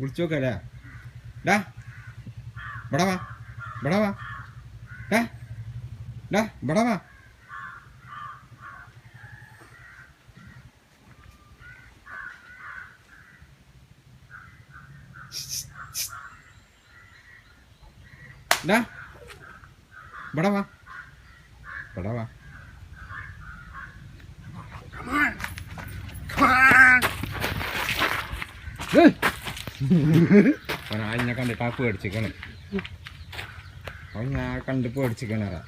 വിളിച്ചു നോക്കല്ലേ ഡാ ഇവിടെ വാ ഇവിടെ വാ. ഡാ ഡാ ഇവിടെ വാ. ഡാ ഇവിടെ വാ. ഇവിടെ ആ ഇന്നെ കണ്ടിട്ട് ആ പേടിച്ചിക്കണ്. അവൻ ഞാൻ കണ്ട് പേടിച്ചിക്കണറാ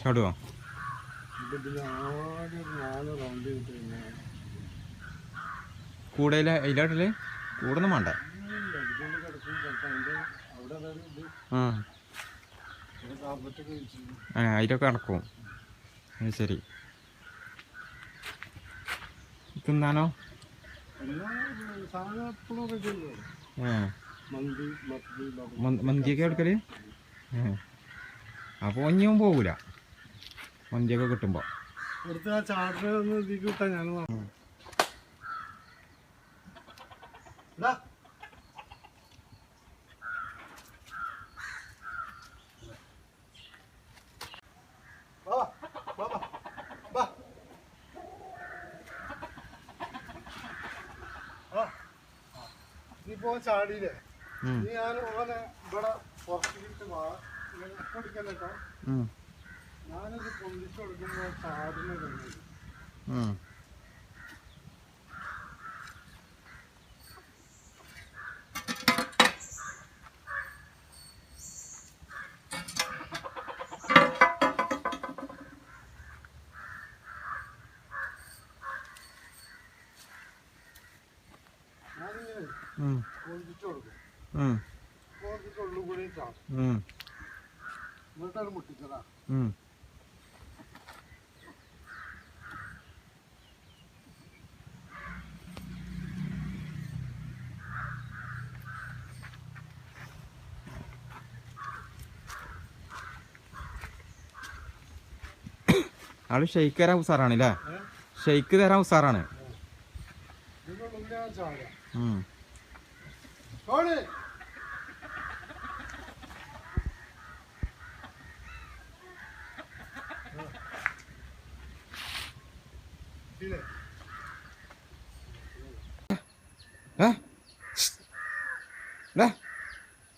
ചാടുവോ? കൂടെ അതിലാട്ടില്ലേ കൂടെ വേണ്ട. ആ. ആ അതിലൊക്കെ നടക്കും. അത് ശരി. തിന്നാനോ? മന്തിയൊക്കെ എടുക്കൽ? അപ്പോൾ ഒന്നും പോകൂല മന്തിയൊക്കെ ഇവിടുത്തെ ചാർട്ടർ ഒന്ന് വിട്ടാൽ ഞാൻ വാങ്ങും. എടാ. വാ, വാ, വാ, വാ. വാ. പോ ചാടിയില്ലേ? നീ ഞാൻ ഓനെ ഇവിടെ ഇങ്ങനെ കൊടുക്കല്ലോ ഞാനത് പൊന്തിച്ചു കൊടുക്കുമ്പോൾ ചാടിനെ കഴിഞ്ഞു ഞാനിങ്ങനെ പൊന്തിച്ചു കൊടുക്കും പൊന്തിച്ച് ഉള്ളു കൂടി ചാടും. എന്നിട്ടത് മുട്ടിച്ചതാ. ആൾ ഷെയ്ക്ക് തരാൻ ഉസാറാണ് അല്ലേ? ഷെയ്ക്ക് തരാൻ ഉസാറാണ്. ഉം. Tony!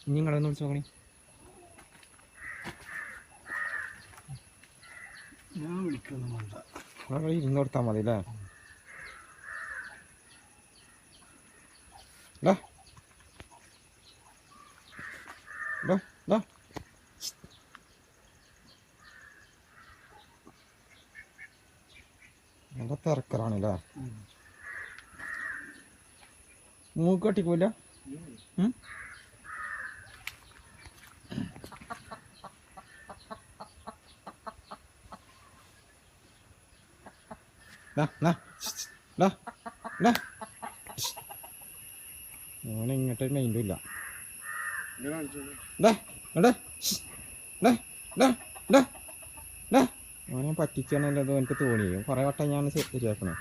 നിങ്ങളൊന്ന് വിളിച്ചു നോക്കണേ ഞാൻ വിളിക്കുന്നു വേണ്ട അവിടെ ഇരുന്ന് കൊടുത്താൽ മതി അല്ലേ ഡാ. đó. നല്ല തിരക്കറാണല്ലേ മൂക്ക് കട്ടിക്കൂല. ഇങ്ങോട്ട് മൈൻഡും ഇല്ല ഇങ്ങനെ പറ്റിക്കണല്ലോ എനിക്ക് തോന്നി കുറെ വട്ടം ഞാൻ ശരിയാക്കണേ.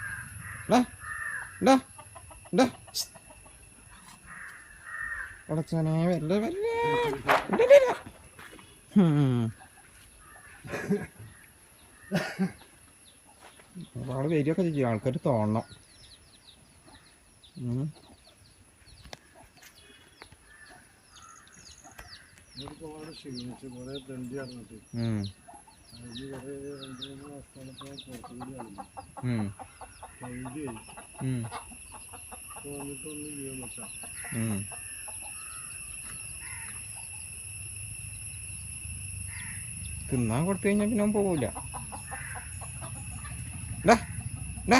ഒരുപാട് ഉടച്ചോനെ വരികയൊക്കെ ചെയ്യും ആൾക്കാർ തോന്നണം ഉം. ഇവർക്ക് ഒരുപാട് ക്ഷീണിച്ച് കുറെ തെണ്ടി. അതിന് രണ്ട് മൂന്ന് പുറത്തുകൂടി ചെയ്യാൻ പറ്റാ തിന്നാൻ കൊടുത്തു കഴിഞ്ഞാൽ പിന്നെ പോകൂല ഡാ, ഡാ, ഡാ.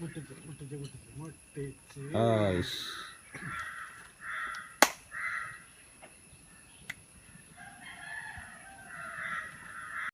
മുട്ടിച്ച് മുട്ടിച്ച് മുട്ടിച്ച് മുട്ടിച്ച്.